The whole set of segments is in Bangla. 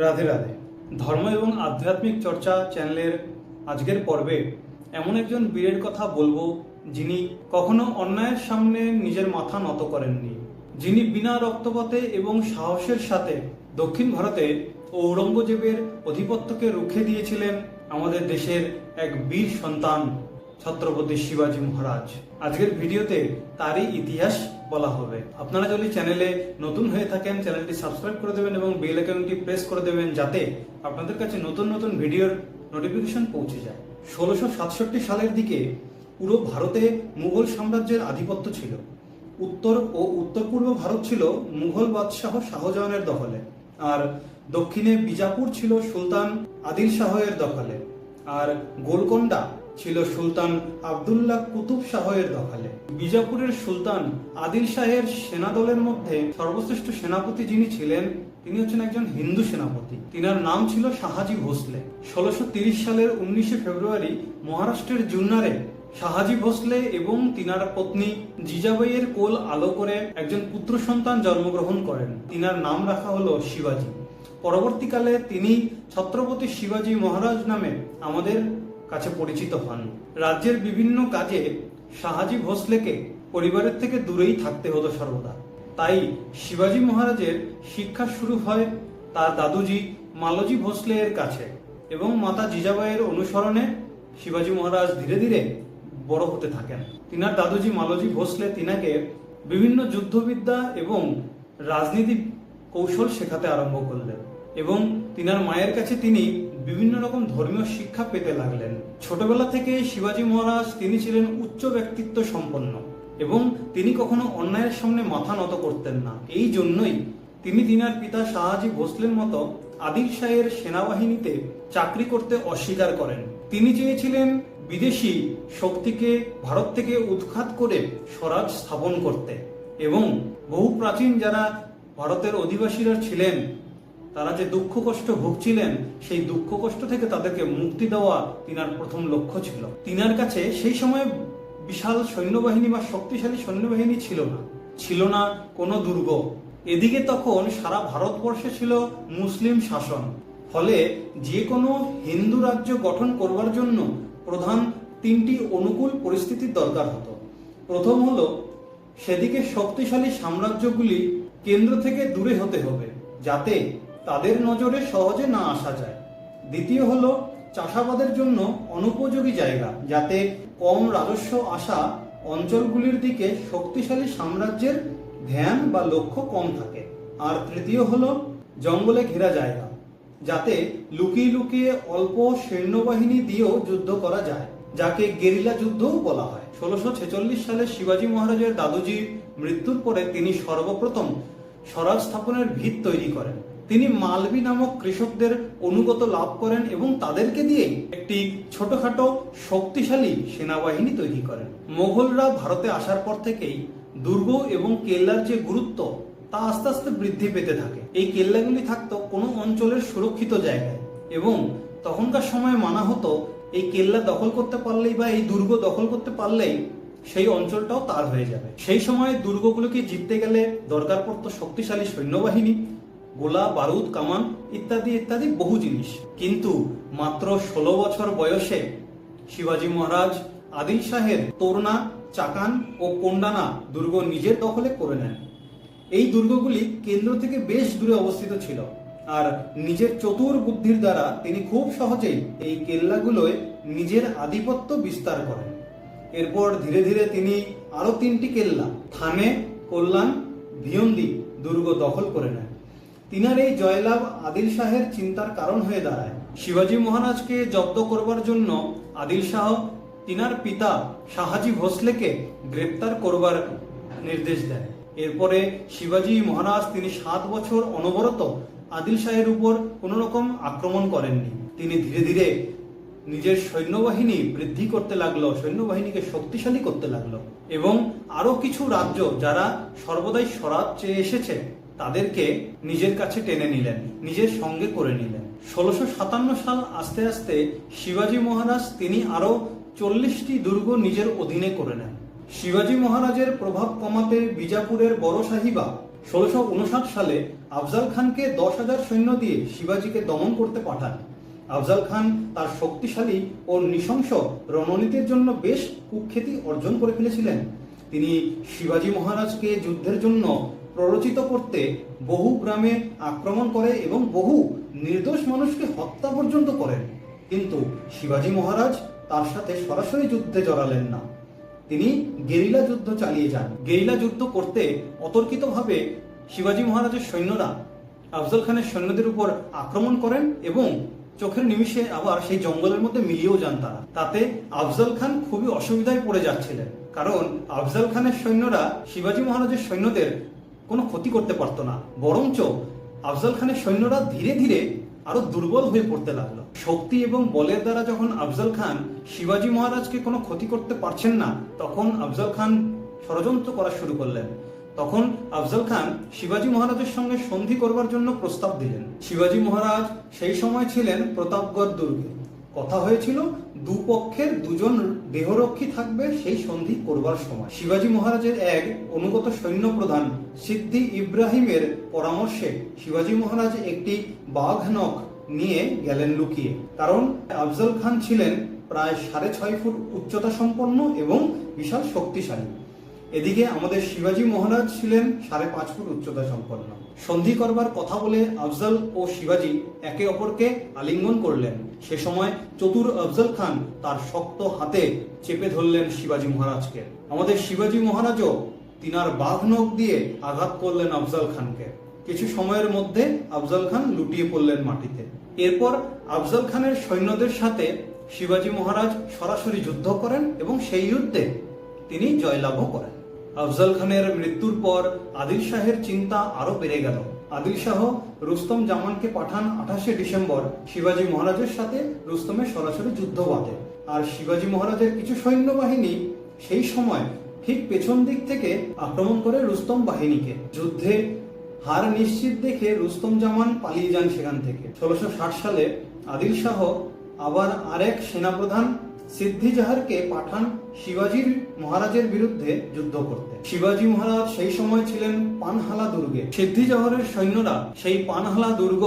রাধে রাধে। ধর্ম এবং আধ্যাত্মিক চর্চা চ্যানেলের আজকের পর্বে এমন একজন বীরের কথা বলব যিনি কখনো অন্যায়ের সামনে নিজের মাথা নত করেননি। যিনি বিনা রক্তপাতে এবং সাহসের সাথে দক্ষিণ ভারতে ঔরঙ্গজেবের অধিপত্যকে রুখে দিয়েছিলেন আমাদের দেশের এক বীর সন্তান। ছত্রপতি শিবাজী মহারাজ। আজকের ভিডিওতে তারই ইতিহাস বলা হবে। আপনারা যদি চ্যানেলে নতুন হয়ে থাকেন, চ্যানেলটি সাবস্ক্রাইব করে দেবেন এবং বেল আইকনটি প্রেস করে দেবেন যাতে আপনাদের কাছে নতুন নতুন ভিডিওর নোটিফিকেশন পৌঁছে যায়। ষোলোশো সাতষট্টি সালের দিকে পুরো ভারতে মুঘল সাম্রাজ্যের আধিপত্য ছিল। উত্তর ও উত্তর পূর্ব ভারত ছিল মুঘল বাদশাহ শাহজাহানের দখলে। আর দক্ষিণে বিজাপুর ছিল সুলতান আদিল শাহের দখলে। আর গোলকোন্ডা ছিল সুলতান আবদুল্লাহ কুতুব শাহের দখলে। বিজাপুরের সুলতান আদিল শাহের সেনাদলের মধ্যে সর্বশ্রেষ্ঠ সেনাপতি যিনি ছিলেন, তিনি হচ্ছেন একজন হিন্দু সেনাপতি। তিনার নাম ছিল শাহাজি ভোসলে। ষোলোশো সালের উনিশে ফেব্রুয়ারি মহারাষ্ট্রের জুন্নারে শাহাজি ভোসলে এবং তিনার পত্নী জিজাবাইয়ের কোল আলো করে একজন পুত্র সন্তান জন্মগ্রহণ করেন। তিনার নাম রাখা হলো শিবাজি। পরবর্তীকালে তিনি ছত্রপতি শিবাজি মহারাজ নামে আমাদের কাছে পরিচিত হন। রাজ্যের বিভিন্ন কাজে শাহাজি ভোসলেকে পরিবারের থেকে দূরেই থাকতে হতো সর্বদা। তাই শিবাজি মহারাজের শিক্ষা শুরু হয় তার দাদুজি মালজি ভোসলে এর কাছে এবং মাতা জিজাবাইয়ের অনুসরণে শিবাজি মহারাজ ধীরে ধীরে বড় হতে থাকেন। তিনার দাদুজি মালজি ভোসলে তিনাকে বিভিন্ন যুদ্ধবিদ্যা এবং রাজনীতি কৌশল শেখাতে আরম্ভ করলেন এবং তিনার মায়ের কাছে তিনি বিভিন্ন রকম ধর্মীয় শিক্ষা পেতে লাগলেন। ছোটবেলা থেকে শিবাজি মহারাজ তিনি ছিলেন উচ্চ ব্যক্তিত্ব সম্পন্ন এবং তিনি কখনো অন্যায়ের সামনে মাথা নত করতেন না। এই জন্যই তিনি তিনার পিতা শাহাজি ভোসলের মতো আদিল শাহের সেনাবাহিনীতে চাকরি করতে অস্বীকার করেন। তিনি চেয়েছিলেন বিদেশি শক্তিকে ভারত থেকে উৎখাত করে স্বরাজ স্থাপন করতে এবং বহু প্রাচীন যারা ভারতের অধিবাসীরা ছিলেন তারা যে দুঃখ কষ্ট ভুগছিলেন, সেই দুঃখ কষ্ট থেকে তাদেরকে মুক্তি দেওয়া তিনার প্রথম লক্ষ্য ছিল। তিনার কাছে সেই সময় বিশাল সৈন্যবাহিনী বা শক্তিশালী সৈন্যবাহিনী ছিল না ছিল না কোনো দুর্গ। এদিকে তখন সারা ভারতবর্ষে ছিল মুসলিম শাসন। ফলে যে কোনো হিন্দু রাজ্য গঠন করবার জন্য প্রধান তিনটি অনুকূল পরিস্থিতির দরকার হতো। প্রথম হলো, সেদিকে শক্তিশালী সাম্রাজ্যগুলি কেন্দ্র থেকে দূরে হতে হবে, যাতে তাদের নজরে সহজে না আসা যায়। দ্বিতীয় হলো, চাষাবাদের জন্য অনুপযোগী জায়গা, যাতে কম রাজস্ব আসা অঞ্চলগুলির দিকে শক্তিশালী সাম্রাজ্যের ধ্যান বা লক্ষ্য কম থাকে। আর তৃতীয় হল, জঙ্গলে ঘেরা জায়গা, যাতে লুকিয়ে লুকিয়ে অল্প সৈন্যবাহিনী দিয়েও যুদ্ধ করা যায়, যাকে গেরিলা যুদ্ধও বলা হয়। ষোলোশো ছেচল্লিশ সালে শিবাজী মহারাজের দাদুজির মৃত্যুর পরে তিনি সর্বপ্রথম স্বরাজ স্থাপনের ভিত তৈরি করেন। তিনি মালবি নামক কৃষকদের অনুগত লাভ করেন এবং তাদেরকে দিয়ে একটি ছোটখাটো শক্তিশালী সেনাবাহিনী তৈরি করেন। মোগলরা ভারতে আসার পর থেকেই দুর্গ এবং কেল্লার যে গুরুত্ব, তা আস্তে আস্তে বৃদ্ধি পেতে থাকে। এই কেল্লাগুলি থাকতো কোনো অঞ্চলের সুরক্ষিত জায়গায় এবং তখনকার সময় মানা হতো, এই কেল্লা দখল করতে পারলেই বা এই দুর্গ দখল করতে পারলেই সেই অঞ্চলটাও তার হয়ে যাবে। সেই সময় দুর্গগুলোকে জিততে গেলে দরকার পড়তো শক্তিশালী সৈন্যবাহিনী গোলা, বারুদ, কামান ইত্যাদি ইত্যাদি বহু জিনিস। কিন্তু মাত্র ষোলো বছর বয়সে শিবাজী মহারাজ আদিল শাহের তোরনা চাকান ও কোন্ডানা দুর্গ নিজের দখলে করে নেন। এই দুর্গগুলি কেন্দ্র থেকে বেশ দূরে অবস্থিত ছিল আর নিজের চতুর বুদ্ধির দ্বারা তিনি খুব সহজেই এই কেল্লাগুলোয় নিজের আধিপত্য বিস্তার করেন। এরপর ধীরে ধীরে তিনি আরও তিনটি কেল্লা, থানে, কল্যাণ, ভিয়ন্দি দুর্গ দখল করে নেন। তিনার এই জয়লাভ আদিল শাহের চিন্তার কারণ হয়ে দাঁড়ায়। শিবাজি মহারাজকে জব্দ করবার জন্য আদিল শাহ তিনার পিতা শাহাজি ভোসলেকে গ্রেপ্তার করবার নির্দেশ দেয় এরপরে শিবাজি মহারাজ তিনি সাত বছর অনবরত আদিল শাহের উপর কোনো রকম আক্রমণ করেননি। তিনি ধীরে ধীরে নিজের সৈন্যবাহিনী বৃদ্ধি করতে লাগল, সৈন্যবাহিনীকে শক্তিশালী করতে লাগল। এবং আরও কিছু রাজ্য যারা সর্বদাই স্বরাজ চেয়ে এসেছে, তাদেরকে নিজের কাছে টেনে নিলেন, নিজের সঙ্গে করে নিলেন। ষোলোশো সাতান্ন সাল আস্তে আস্তে শিবাজী মহারাজ তিনি আরও চল্লিশটি দুর্গ নিজের অধীনে করে নেন। শিবাজী মহারাজের প্রভাব কমাতে বিজাপুরের বড় সাহিবা ষোলোশো সালে আফজাল খানকে দশ হাজার সৈন্য দিয়ে শিবাজিকে দমন করতে পাঠান। আফজাল খান তার শক্তিশালী ও নৃশংস রণনীতির জন্য বেশ কুখ্যাতি অর্জন করে ফেলেছিলেন। তিনি শিবাজি মহারাজকে যুদ্ধের জন্য প্ররোচিত করতে বহু গ্রামে আক্রমণ করে এবং বহু নির্দোষ মানুষকে হত্যা পর্যন্ত করেন। কিন্তু শিবাজি মহারাজ তার সাথে সরাসরি যুদ্ধে জড়ালেন না। তিনি গেরিলা যুদ্ধ চালিয়ে যান। গেরিলা যুদ্ধ করতে অতর্কিতভাবে শিবাজি মহারাজের সৈন্যরা আফজল খানের সৈন্যদের উপর আক্রমণ করেন এবং চোখের নিমিষে আবার সেই জঙ্গলের মধ্যে মিলিয়েও যান তারা। তাতে আফজল খান খুবই অসুবিধায় পড়ে যাচ্ছিলেন। কারণ আফজল খানের সৈন্যরা শিবাজী মহারাজের সৈন্যদের কোনো ক্ষতি করতে পারতো না। বরঞ্চ আফজল খানের সৈন্যরা ধীরে ধীরে আরও দুর্বল হয়ে পড়তে লাগল। শক্তি এবং বলের দ্বারা যখন আফজল খান শিবাজী মহারাজকে কোনো ক্ষতি করতে পারছেন না, তখন আফজল খান ষড়যন্ত্র করা শুরু করলেন। তখন আফজল খান শিবাজি মহারাজের সঙ্গে সন্ধি করবার জন্য প্রস্তাব দিলেন। শিবাজি মহারাজ সেই সময় ছিলেন প্রতাপগড় দুর্গে। কথা হয়েছিল, দুপক্ষের দুজন দেহরক্ষী থাকবে সেই সন্ধি করবার সময়। শিবাজি মহারাজের এক অনুগত সৈন্য প্রধান সিদ্ধি ইব্রাহিমের পরামর্শে শিবাজি মহারাজ একটি বাঘনক নিয়ে গেলেন লুকিয়ে। কারণ আফজল খান ছিলেন প্রায় সাড়ে ছয় ফুট উচ্চতা সম্পন্ন এবং বিশাল শক্তিশালী। এদিকে আমাদের শিবাজি মহারাজ ছিলেন সাড়ে পাঁচ ফুট উচ্চতা সম্পন্ন। সন্ধি করবার কথা বলে আফজল ও শিবাজি একে অপরকে আলিঙ্গন করলেন। সে সময় চতুর আফজল খান তার শক্ত হাতে চেপে ধরলেন শিবাজি মহারাজকে। আমাদের শিবাজি মহারাজও তিনার বাঘনখ দিয়ে আঘাত করলেন আফজল খানকে। কিছু সময়ের মধ্যে আফজল খান লুটিয়ে পড়লেন মাটিতে। এরপর আফজল খানের সৈন্যদের সাথে শিবাজি মহারাজ সরাসরি যুদ্ধ করেন এবং সেই যুদ্ধে তিনি জয়লাভও করেন। আফজল খানের মৃত্যুর পর আদিল শাহের চিন্তা আরও বেড়ে গেল। আদিল শাহ রুস্তম জামানকে পাঠান আঠাশে ডিসেম্বর। শিবাজী মহারাজের সাথে রুস্তমের সরাসরি যুদ্ধ বাঁধে। আর শিবাজী মহারাজের কিছু সৈন্যবাহিনী সেই সময় ঠিক পেছন দিক থেকে আক্রমণ করে রুস্তম বাহিনীকে। যুদ্ধে হার নিশ্চিত দেখে রুস্তম জামান পালিয়ে যান সেখান থেকে। ষোলোশো সালে আদিল শাহ আবার আরেক সেনাপ্রধান সিদ্ধি জাহারকে পাঠান শিবাজির মহারাজের বিরুদ্ধে যুদ্ধ করতে। শিবাজি মহারাজ সেই সময় ছিলেন পানহালা দুর্গে। সিদ্ধি জহরের সৈন্যরা সেই পানহালা দুর্গ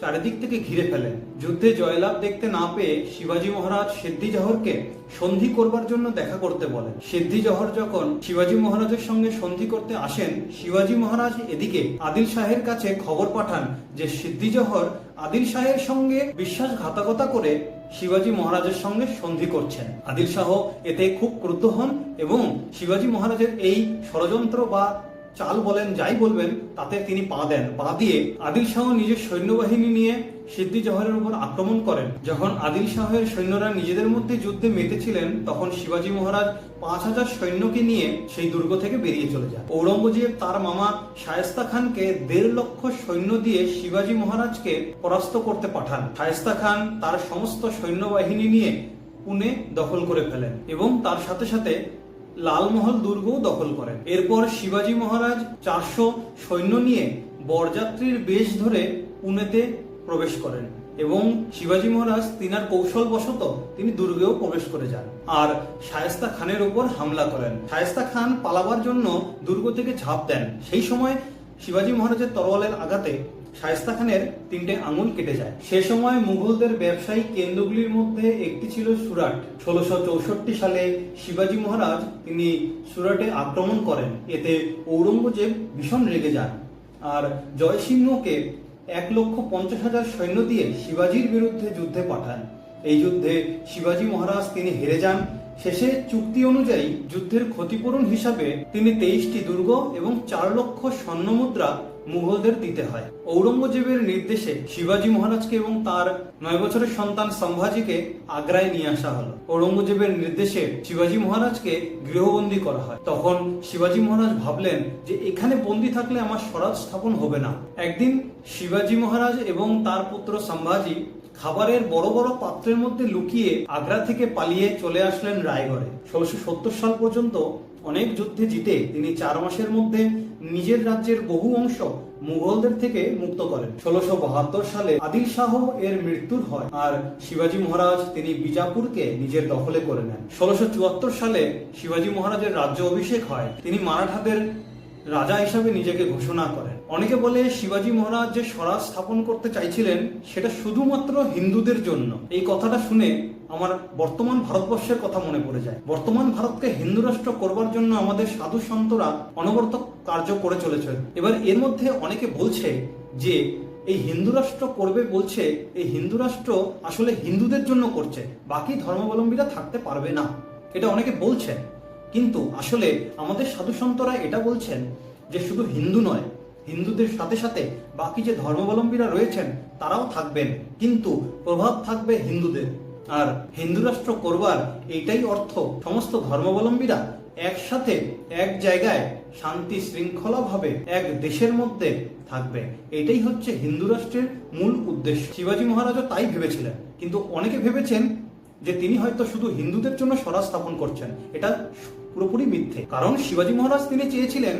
চারিদিক থেকে ঘিরে ফেলেন। যুদ্ধে জয়লাভ দেখতে না পেয়ে শিবাজী মহারাজ সিদ্ধি জহরকে সন্ধি করবার জন্য দেখা করতে বলেন। সিদ্ধি জহর যখন শিবাজি মহারাজের সঙ্গে সন্ধি করতে আসেন, শিবাজি মহারাজ এদিকে আদিল শাহের কাছে খবর পাঠান যে সিদ্ধি জহর আদিল শাহের সঙ্গে বিশ্বাসঘাতকতা করে শিবাজী মহারাজের সঙ্গে সন্ধি করছেন। আদিল শাহ এতে খুব ক্রুদ্ধ হন এবং শিবাজী মহারাজের এই ষড়যন্ত্র বা চাল বলেন, যাই বলবেন, তাতে তিনি পা দেন। পা দিয়ে আদিল শাহ নিজের সৈন্যবাহিনী নিয়ে সিদ্ধি জহরের উপর আক্রমণ করেন। যখন আদিল শাহের সৈন্যরা নিজেদের মধ্যে যুদ্ধে মেতেছিলেন, তখন শিবাজি মহারাজ পাঁচ হাজার সৈন্যকে নিয়ে সেই দুর্গ থেকে বেরিয়ে চলে যান। ঔরঙ্গজেব তার মামা শায়েস্তা খানকে দেড় লক্ষ সৈন্য দিয়ে শিবাজী মহারাজকে পরাস্ত করতে পাঠান। শায়েস্তা খান তার সমস্ত সৈন্যবাহিনী নিয়ে পুনে দখল করে ফেলেন এবং তার সাথে সাথে লালমহল দুর্গও দখল করেন। এরপর শিবাজি মহারাজ চারশো সৈন্য নিয়ে বরযাত্রীর বেশ ধরে পুনেতে প্রবেশ করেন এবং শিবাজি মহারাজ তিনার কৌশল কৌশলবশত তিনি দুর্গেও প্রবেশ করে যান আর শায়েস্তা খানের উপর হামলা করেন। শায়েস্তা খান পালাবার জন্য দুর্গ থেকে ঝাঁপ দেন। সেই সময় শিবাজি মহারাজের তরোয়ালের আঘাতে শায়েস্তা খানের তিনটে আঙুল কেটে যায়। সে সময় মুঘলদের ব্যবসায়িক কেন্দ্রগুলির মধ্যে একটি ছিল সুরাট। ষোলোশো চৌষট্টি সালে শিবাজী মহারাজ তিনি সুরাটে আক্রমণ করেন। এতে ঔরঙ্গজেব ভীষণ রেগে যান। আর জয়সিংহকে এক লক্ষ পঞ্চাশ হাজার সৈন্য দিয়ে শিবাজির বিরুদ্ধে যুদ্ধে পাঠান। এই যুদ্ধে শিবাজি মহারাজ তিনি হেরে যান। শেষে চুক্তি অনুযায়ী যুদ্ধের ক্ষতিপূরণ হিসাবে তিনি তেইশটি দুর্গ এবং চার লক্ষ স্বর্ণ মুদ্রা মুঘলদের দিতে হয়। ঔরঙ্গজেবের নির্দেশে শিবাজি মহারাজকে এবং তার নয় বছরের সন্তান সম্ভাজিকে আগ্রায় নিয়ে আসা হলো। ঔরঙ্গজেবের নির্দেশে শিবাজি মহারাজকে গৃহবন্দী করা হয়। তখন শিবাজি মহারাজ ভাবলেন যে এখানে বন্দী থাকলে আমার স্বরাজ স্থাপন হবে না। একদিন শিবাজি মহারাজ এবং তার পুত্র সম্ভাজি খাবারের বড় বড় পাত্রের মধ্যে লুকিয়ে আগ্রা থেকে পালিয়ে চলে আসলেন রায়গড়ে। ষোলোশো সাল পর্যন্ত অনেক যুদ্ধে জিতে তিনি চার মাসের মধ্যে নিজের রাজ্যের বহু অংশ মুঘলদের থেকে মুক্ত করেন। ষোলোশো বাহাত্তর সালে আদিল শাহ এর মৃত্যুর হয় আর শিবাজী মহারাজ তিনি বিজাপুরকে নিজের দখলে করে নেন। ষোলোশো চুয়াত্তর সালে শিবাজী মহারাজের রাজ্য অভিষেক হয়। তিনি মারাঠাদের রাজা হিসাবে নিজেকে ঘোষণা করেন। অনেকে বলে শিবাজী মহারাজ যে স্বরাজ স্থাপন করতে চাইছিলেন, সেটা শুধুমাত্র হিন্দুদের জন্য। এই কথাটা শুনে আমার বর্তমান ভারতবর্ষের কথা মনে পড়ে যায়। বর্তমান ভারতকে হিন্দু রাষ্ট্র করবার জন্য আমাদের সাধু সন্তরা অনবরত কার্য করে চলেছে এবার এর মধ্যে অনেকে বলছে যে, এই হিন্দু রাষ্ট্র করবে বলছে, এই হিন্দু রাষ্ট্র আসলে হিন্দুদের জন্য করছে, বাকি ধর্মাবলম্বীরা থাকতে পারবে না। এটা অনেকে বলছেন। কিন্তু আসলে আমাদের সাধু সন্তরা এটা বলছেন যে, শুধু হিন্দু নয়, হিন্দুদের সাথে সাথে বাকি যে ধর্মাবলম্বীরা রয়েছেন, তারাও থাকবেন। কিন্তু প্রভাব থাকবে হিন্দুদের। আর হিন্দু রাষ্ট্র করবার এইটাই অর্থ। সমস্ত ধর্মাবলম্বীরা একসাথে এক জায়গায় শান্তি শৃঙ্খলা ভাবে এক দেশের মধ্যে থাকবে। এটাই হচ্ছে হিন্দু রাষ্ট্রের মূল উদ্দেশ্য। শিবাজী মহারাজও তাই ভেবেছিলেন। কিন্তু অনেকে ভেবেছেন যে তিনি হয়তো শুধু হিন্দুদের জন্য স্বরাজ স্থাপন করছেন। এটা পুরোপুরি মিথ্যে। কারণ শিবাজী মহারাজ তিনি চেয়েছিলেন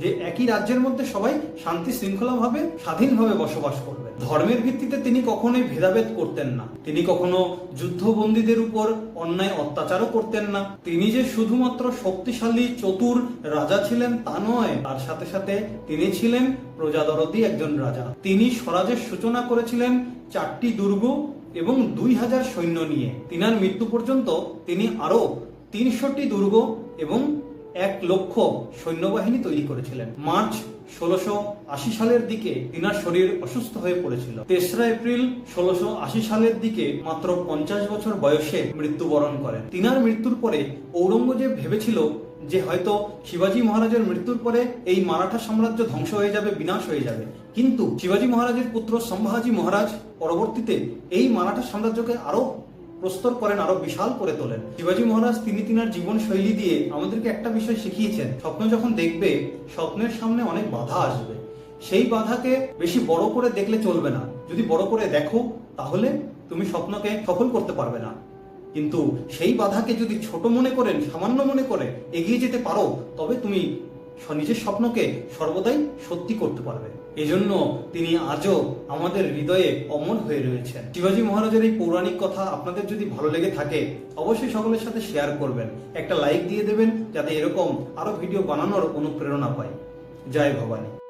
যে একই রাজ্যের মধ্যে সবাই শান্তি শৃঙ্খলাভাবে, স্বাধীনভাবে বসবাস করবে। ধর্মের ভিত্তিতে তিনি কখনোই ভেদাভেদ করতেন না। তিনি কখনো যুদ্ধবন্দীদের উপর অন্যায় অত্যাচারও করতেন না। তিনি যে শুধুমাত্র শক্তিশালী, চতুর রাজা ছিলেন তা নয়, তার সাথে সাথে তিনি ছিলেন প্রজাদরদি একজন রাজা। তিনি স্বরাজের সূচনা করেছিলেন চারটি দুর্গ এবং দুই হাজার সৈন্য নিয়ে। তিনার মৃত্যু পর্যন্ত তিনি আরও তিনশোটি দুর্গ এবং এক লক্ষ সৈন্যবাহিনী তৈরি করেছিলেন। মার্চ ষোলোশো আশি সালের দিকে তিনার শরীর অসুস্থ হয়ে পড়েছিল। তেসরা এপ্রিল ষোলোশো আশি সালের দিকে মাত্র পঞ্চাশ বছর বয়সে মৃত্যুবরণ করেন। তিনার মৃত্যুর পরে ঔরঙ্গজেব ভেবেছিল যে হয়তো শিবাজী মহারাজের মৃত্যুর পরে এই মারাঠা সাম্রাজ্য ধ্বংস হয়ে যাবে, বিনাশ হয়ে যাবে। কিন্তু শিবাজী মহারাজের পুত্র সম্ভাজি মহারাজ পরবর্তীতে এই মারাঠা সাম্রাজ্যকে আরও প্রস্তর করেন, আরও বিশাল করে তোলেন। শিবাজী মহারাজ তিনি তিনার জীবন শৈলী দিয়ে আমাদেরকে একটা বিষয় শিখিয়েছেন। স্বপ্ন যখন দেখবে, স্বপ্নের সামনে অনেক বাধা আসবে। সেই বাধাকে বেশি বড় করে দেখলে চলবে না। যদি বড় করে দেখো, তাহলে তুমি স্বপ্নকে সফল করতে পারবে না। কিন্তু সেই বাধাকে যদি ছোট মনে করেন, সামান্য মনে করে এগিয়ে যেতে পারো, তবে তুমি নিজের স্বপ্নকে সর্বদাই সত্যি করতে পারবে। এজন্য তিনি আজও আমাদের হৃদয়ে অমর হয়ে রয়েছেন। শিবাজী মহারাজের এই পৌরাণিক কথা আপনাদের যদি ভালো লেগে থাকে, অবশ্যই সকলের সাথে শেয়ার করবেন। একটা লাইক দিয়ে দেবেন, যাতে এরকম আরও ভিডিও বানানোর অনুপ্রেরণা পায় জয় ভবানী।